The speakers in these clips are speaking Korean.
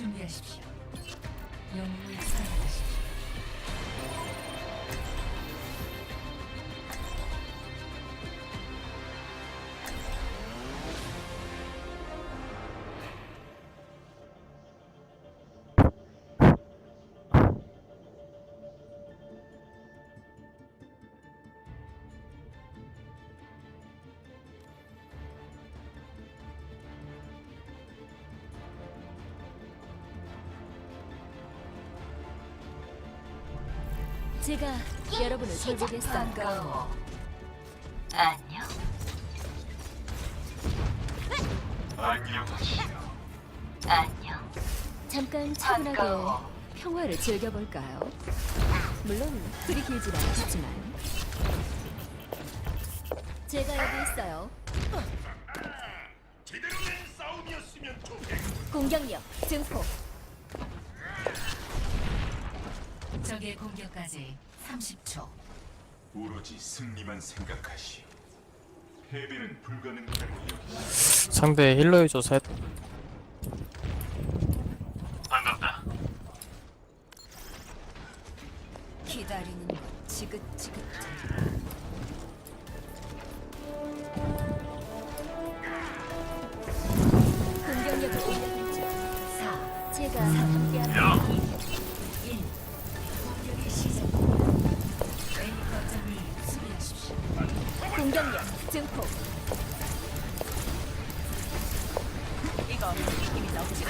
준비하십시오. 영웅을 선택하십시오. 제가 여러분을 돌보겠어요. 반가워. 안녕. 안녕하시오. 안녕. 잠깐 차분하게 반가워. 평화를 즐겨볼까요? 물론 그리 길진 않겠지만 제가 여기 있어요. 제대로 된 싸움이었으면 좋겠고. 공격력 증폭. 적의 공격까지 30초. 오로지 승리만 생각하시. 패배는 불가능하다고 여기. 상대 힐러 유저 셋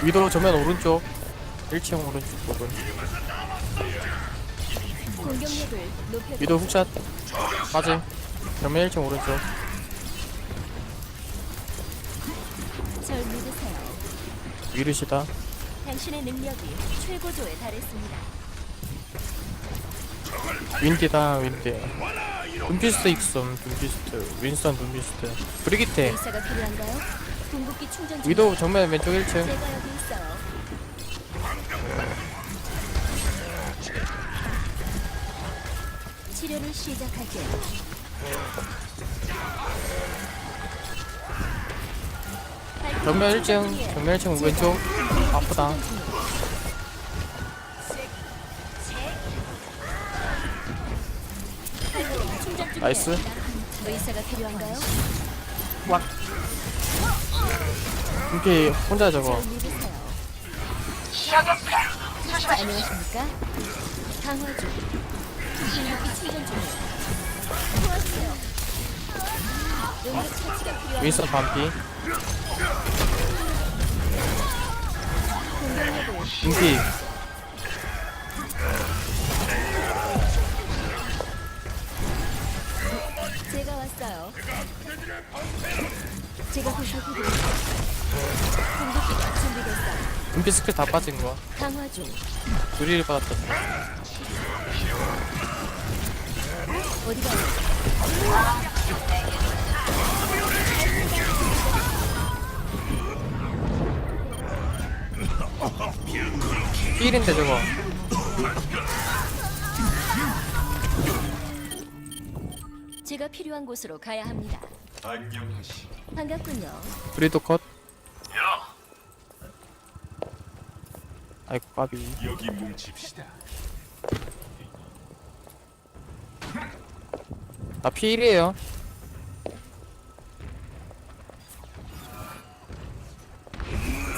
위도 정면 오른쪽 1층 오른쪽 부분 공격력을 높여. 위도 훅샷 빠짐 정면 1층 오른쪽 절 믿으세요. 위르시다 당신의 능력이 최고조에 달했습니다. 윈디다 윈디 둠피스트 익섬 둠피스트 윈스턴 둠피스트 브리기테 의사가 필요한가요? 궁극기 충전 중. 위도 정면 왼쪽 1층 제가 여기 치료를 시작할게요. 정면 1층 정면 1층 왼쪽 아프다. 나이스 의사가 필요한가요? 왓 둠피 혼자 저거. 안녕하십니까? 강화 중. 궁극기 충전 중이에요. 도와주 윈스턴 반피 둠피 제가 왔어요. 제가. 공격기가 준비됐어요. 둠피 스킬 다 빠진 거 강화 중. 둘이 받았다 어디 가요? 필인데 저거 제가 필요한 곳으로 가야 합니다. 안녕하시. 반갑군요. 브리도 컷 야, 아이고 까비 여기 뭉칩시다. 나 필이에요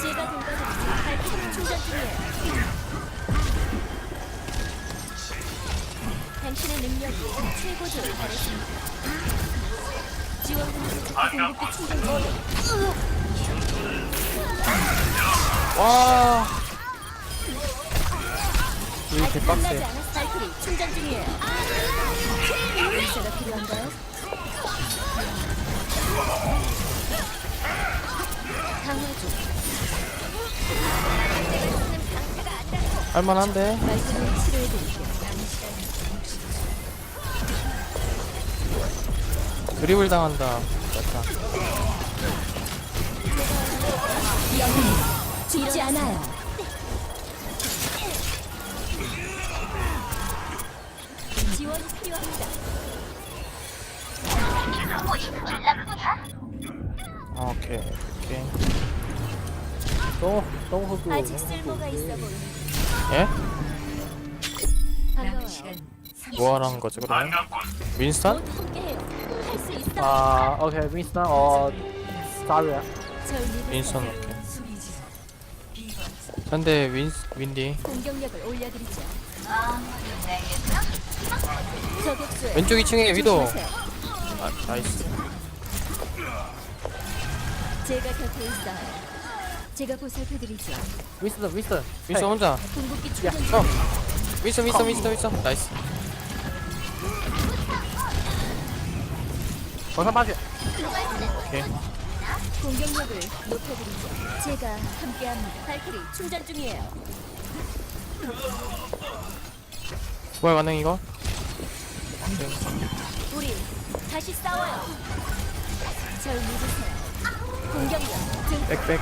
제가 돌봐드리죠. 발키리 충전 중이에요. 당신의 능력이 최고조에 달했습니다. 지원군이 공격기 충전 중이에요. 와 이거 아직 끝나지 개빡세 않았 발키리 충전 중이에요. 의사가 필요한가요? 강화 중. 할만한데 말씀을 치료해드릴게요. 드리블 당한다 영웅 죽지 않아요. 오케이 오케이 너무 너무 흡입. 아직 쓸모가 있어 보이는. 예? 남은 반가워요. 시간 30초. 뭐 하라는 거지 그러면? 윈스턴? 곧 함께해요. 할 수 있어. 아 오케이 윈스턴 어 사리야. 절 믿으세요. 윈스턴 오케이 상대 윈스 윈디 공격력을 올려드리죠. 저격수에 왼쪽 2층에 위도 조심하세요. 아 나이스 제가 곁에 있어요. 제가 보살펴드리죠. 윈스턴 윈스턴. 윈스턴 혼자 궁극기 야, 충전 중. 어 윈스턴 윈스턴 윈스턴 윈스턴 나이스 빠지. 오케이 공격력을 높여드리죠. 제가 함께합니다. 발키리 충전 중이에요. 뭐야 가능 이거? 우리 다시 싸워요. 절 믿으세요. 공격력 증 백백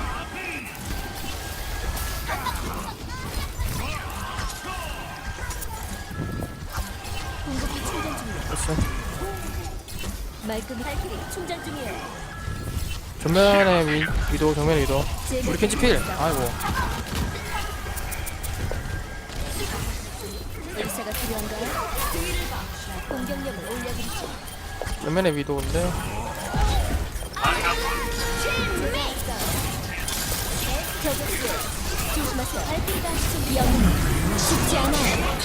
공격기 충전 중이에요. 됐어 말끔히 발키리 충전 중이에요. 정면에 위, 위도 정면에 위도 우리 켄지 필 곁에 있어요. 아이고 공격력을 올려드리죠. 정면에 위도인데 조심하세요. 영웅 죽지 않아요.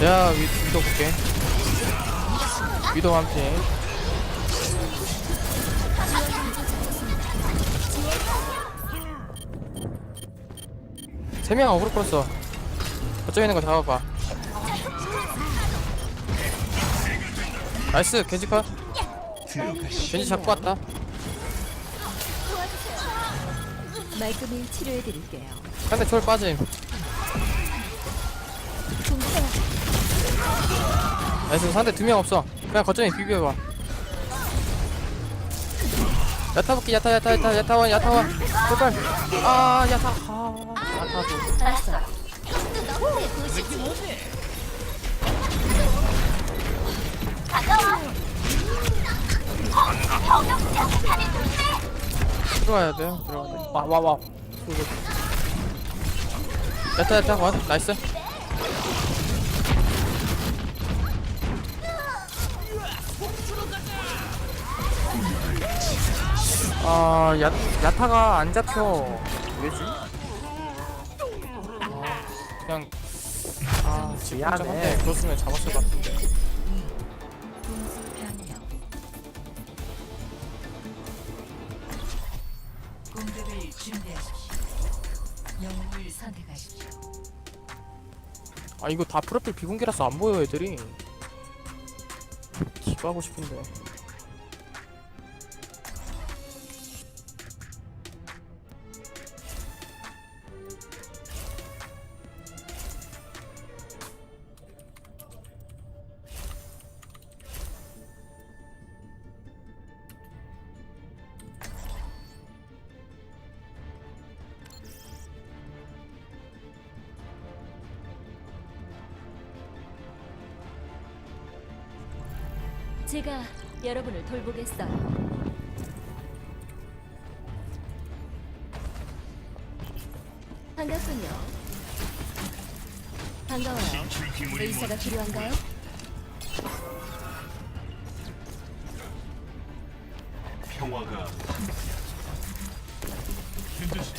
내가 위, 위도 볼게 위도 한팀 세명 어그로 끌었어 거점에 있는 거 잡아봐 나이스 겐지 컷 겐지 잡고 왔다. 말끔히 치료해드릴게요. 상대 초월 빠짐. 나이스 상대 두 명 없어. 그냥 거점에 비벼봐. 야타 볼게 야타 야타 야타 야타원 야타원. 제발. 아 야타. 아 야타도. 알았어. 들어가야 돼요 들어가야 돼 와 와 와. 야타 야타 원 나이스 아 야, 야타가 안 잡혀 왜지? 아, 그냥 아 미안해. 그렇으면 잡았을 것 같은 아 이거 다 프로필 비공개라서 안 보여 애들이. 기가 하고 싶은데 반갑군요. 반가워요. 의사가 필요한가요? 평화가 현재씨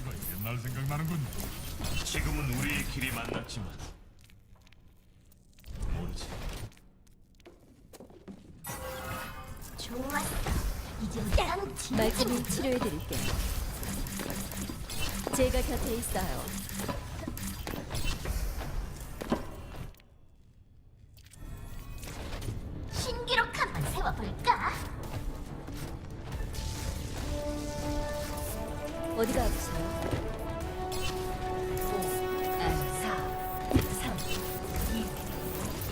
이거 옛날 생각나는군 지금은 우리의 길이 만났지만 뭐지? 말끔히 치료해드릴게요. 제가 곁에 있어요. 신기록 한번 세워볼까? 어디가 아프세요? 5, 4, 3, 2,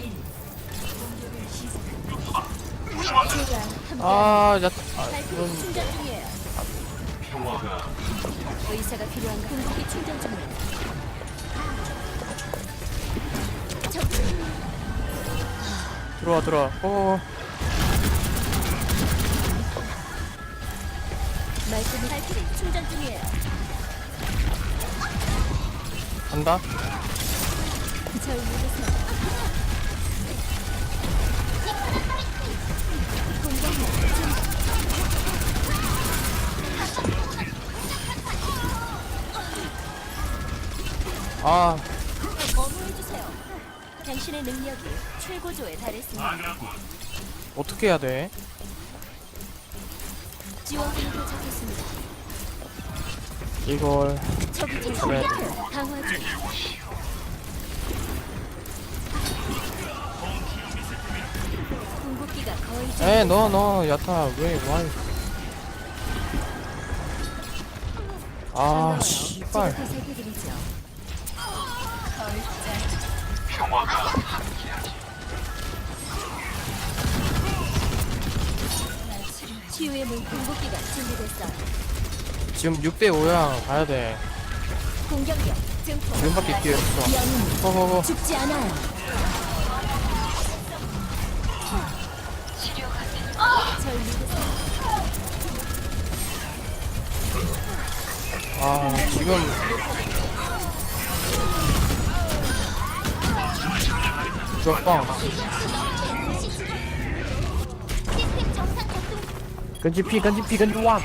1. 공격을 시작합니다. 제가 함께 아 야타 아 이건 의사가 필요한 군복이 충전 중입니다. 들어와 들어와 어, 어, 어. 말씀이 발길이 충전 중이에요. 간다 절 믿으세요. 아 어무해주세요. 당신의 능력이 최고조에 달했습니다. 어떻게 해야 돼 지원군이 도착했습니다. 이걸 적이. 공격해 강화 중. 궁극기가 거의 준 에너너 야타 왜 와이 아 제가 씨발 보살펴드리죠. 치유의 물. 지금 6대 5야 가야 돼 공격력 증폭. 지금밖에 기회 없어 영웅 고고고 죽지 않아요. 절 믿으세요. 아 지금 좋아. 견지 피, 견지 피, 견지 왕.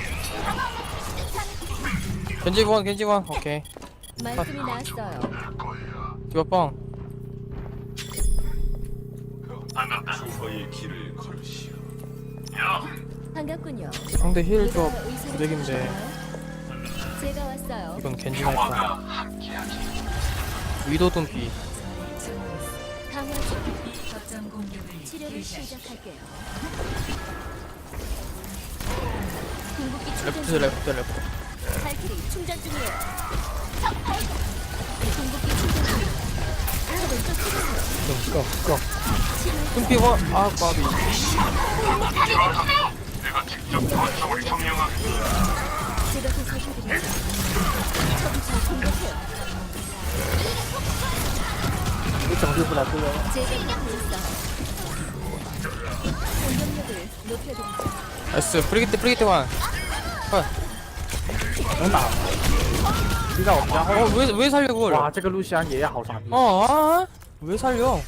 견지원, 견지원. 오케이. 말씀이 나왔어요. 디바 뻥. 수호의 길을 걸으시오. 반갑군요. 상대 힐 조합 부대인데 제가 왔어요. 이건 견지나 했다. 위도돈 비. 레프트 중. 레프트 레프트 발키리 충전 중이에요. 궁극기 충전 중. 적을 쫓으세요. 고고 둠피 원아 까비. 제가 보살펴드리죠. 적이 잘 공격해요. 你拯救不了队友 제가 받고 있어요. 공격력을 높여드리죠. 나이스 프리기트 프리기트 원 能打吗？知道我们家 어왜 왜 살려 그걸 哇，这个陆香也好傻逼。 어, 아, 왜 살려?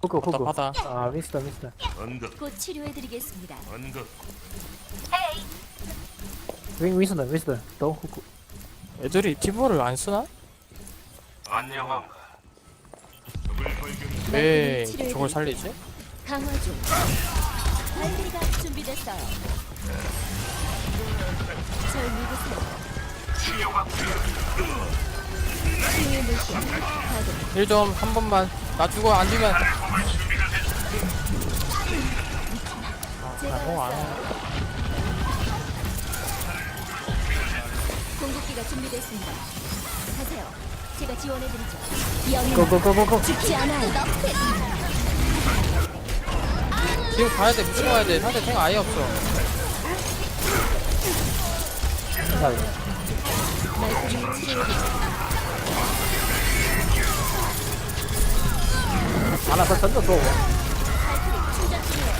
不够不够 답답하다. 啊，Mister Mister， 언덕, 곧 치료해드리겠습니다. 언덕. Win Mister Mister，都不够。 애들이 티버를 안 쓰나? 안녕함. 발견. 왜 저걸 살리지? 강화 중. 발키리가 준비됐어요. 절 믿으세요. 치유의 물결 가동. 1점 한 번만 나 죽어 안 주면 제가 공안 왔어요. 공 무기가 준비됐습니다. 가세요. 제가 지원해드리죠. 고고고고고 죽지 않아요. 지금 가야 돼, 무조건 가야 돼. 상대 탱 아예 없어. 하나서 던져줘 충전 중이에요.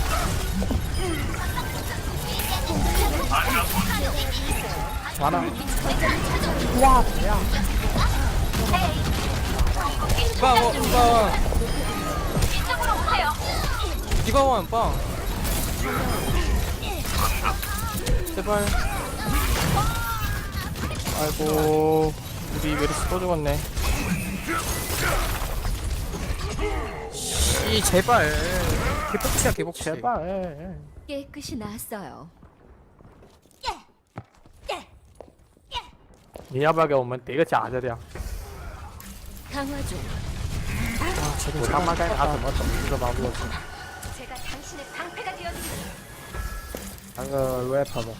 많아. 와, 야. 이방원, 이방원. 이방원, 빵. 제발. 아이고, 우리 메르스 또 죽었네. 이 제발. 개복치야, 개복 제발. 깨끗이 났어요. 你要不要给我们叠个假的呀？ 강화 중. 아 쟤는 我他妈该拿怎么走这个帮过去？ 제가 당신의 방패가 되어드립니다. 拿个 rapper 吧。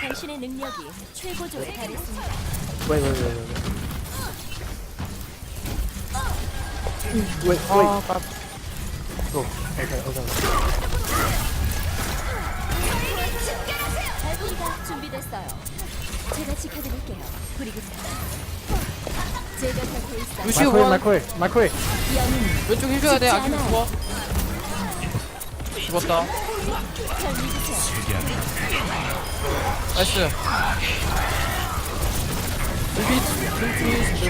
당신의 능력이 최고조에 달했습니다. 喂喂喂喂喂。喂喂， 아 깜-哦，OK OK。 발키리가 준비됐어요. 제가 지켜드릴게요. 루시오 마콜 원 마콜 마콜 왼쪽 힐줘야 돼. 아키는 죽어. 죽었다. 나이스. 눈빛, 눈빛,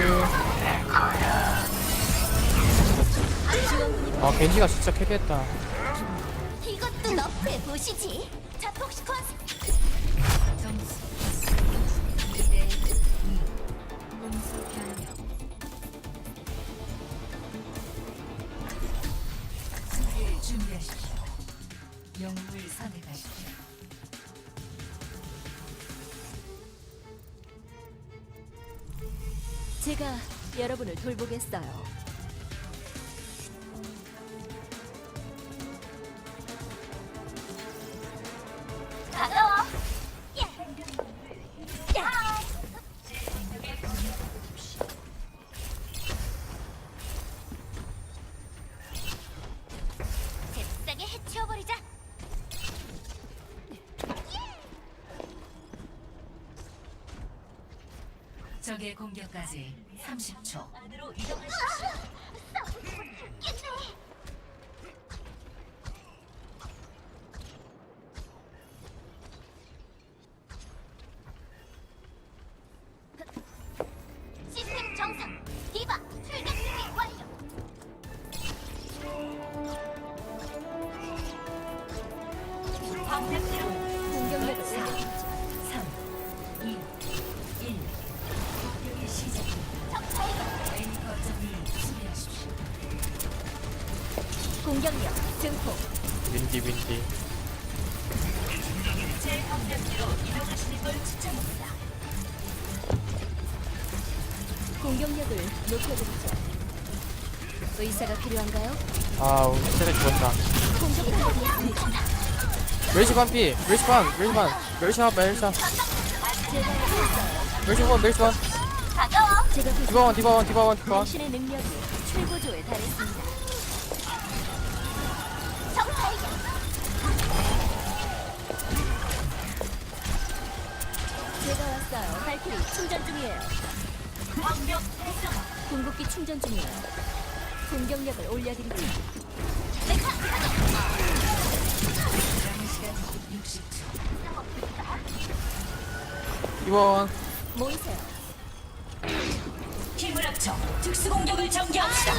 아, 겐지가 진짜 캐리했다. 이것도 너프해 보시지. 자폭 시 준비하십시오 영웅을 선택하십시오 제가 여러분을 돌보겠어요. 공격까지 30초. 안으로 시스 윈디 윈디 공격력을 높여드리죠. 의사가 필요한가요? 아우 세대 죽었다 공격력이 있습니다. 멜시 반피 멜시 반 멜시 반 멜시 한 멜시 한. 멜시 원 멜시 원. 제가 그 디바원 디바원 디바원 디바원 당신의 능력이 최고조에 달했습니다. 제가 왔어요. 발키리 충전 중이에요. 궁극기 충전 중이에요. 공격력을 60초 디바원 모이세요. 힘을 합쳐 특수 공격을 전개합시다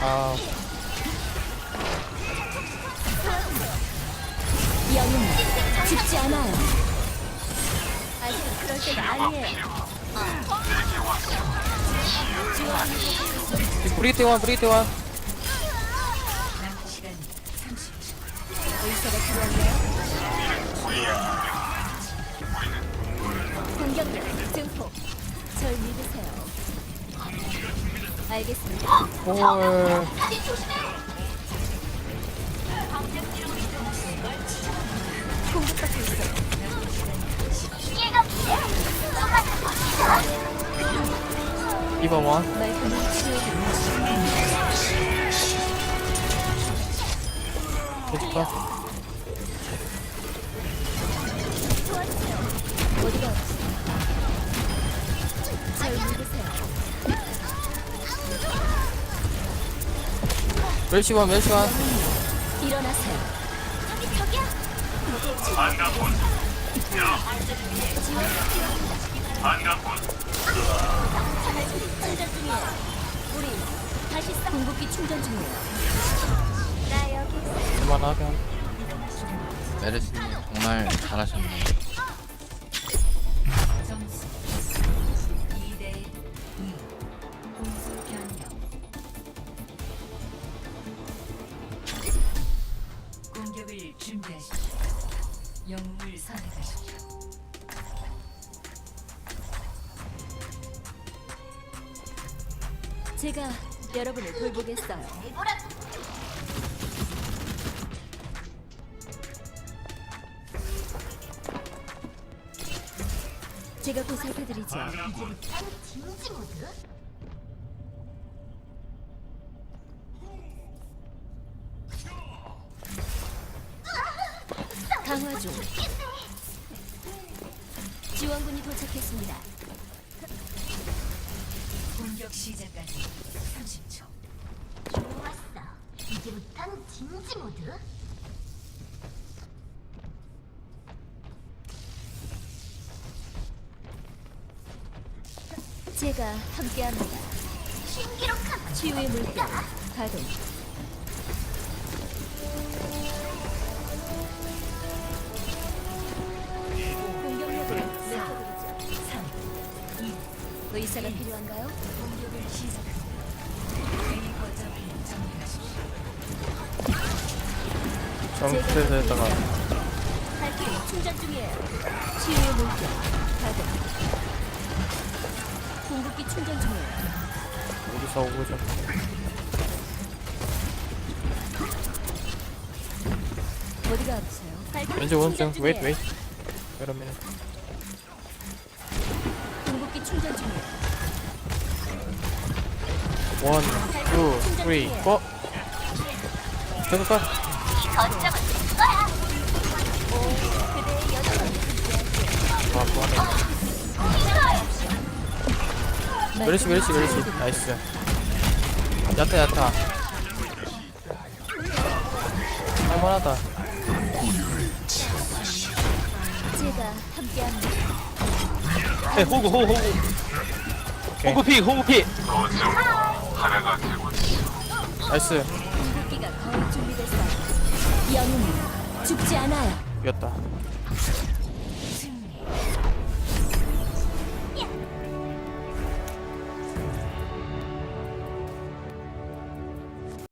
아 영웅은 죽지 않아요. 아직 그럴 때가 아니에요. 브리테 원 브리테 원 남은 시간 30초 의사가 필요한가요? 공격력 증폭. 절 믿으세요. 알겠습니다. 헐 됐다. 멜시 원 멜시 원 일어나세요. 저기 저기야. 반갑군 반갑군 충전 중이에요. 우리 다시 싸. 궁극기 충전 중이에요. 나 여기 있어. 그만하면 메르시님 정말 잘하셨네요. 여러분을 돌보겠어요. 제가 보살펴드리죠. 난 김치 모드. 강화 중. 지원군이 도착했습니다. 시작까지 30초 좋았어. 이제부턴 진지 모드. 제가 함께합니다. 신기록한 치유의 물결 가동. 의사가 필요한가요? 공격을 시작합니다. A 거점을 점령하십시오. 정체에다가 발키리 충전 중이에요. 치유의 물결 가동. 궁극기 충전 중이에요. 어디서 오고죠? 어디가 아프세요? 왼쪽 오른쪽 웨이트 중이에요. 웨이트 그러면 원, 투, 쓰리, 포. 그대의 여정을 와 뭐하네 메르시 메르시 메르시 나이스. 야타 야타. 할만하다. 에 호구 호구 호구. 호구 피 호구 피. 하 나이스 궁극기가 거의 준비됐어요. 영웅은 죽지 않아요. 이겼다